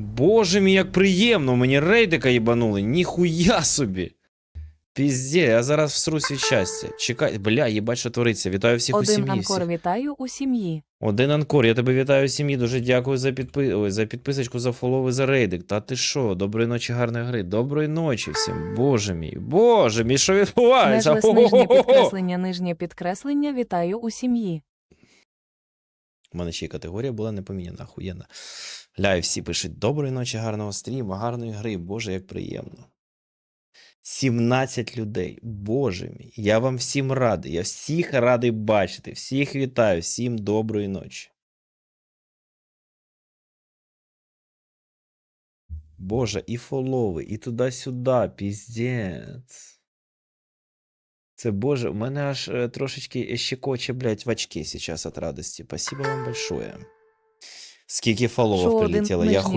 Боже мій, як приємно, мені рейдика їбанули, ніхуя собі. Пізде, я зараз всрусь від щастя. Чекай, бля, їбать, що твориться. Вітаю всіх у Один сім'ї. анкор Всіх. вітаю у сім'ї. Один анкор, я тебе вітаю у сім'ї. Дуже дякую за, підпи... Ой, за підписочку, за фолови, за рейдик. Та ти що? Доброї ночі, гарної гри. Доброї ночі всім. Боже мій, боже мій, що відбувається? Нижнє підкреслення, нижнє підкреслення вітаю у сім'ї. У мене ще й категорія була не поміняна, охуєнна. Ляй, всі пишуть доброї ночі, гарного стріму, гарної гри. Боже, як приємно. 17 людей. Боже мій. Я вам всім радий. Я всіх радий бачити. Всіх вітаю, всім доброї ночі. Боже, і фолови, і туди-сюди, піздець. Це Боже, у мене аж е, трошечки щекоче, блядь, в очки сейчас от радости. Спасибо вам большое. Скільки фоловів Що прилетіло, я хуй.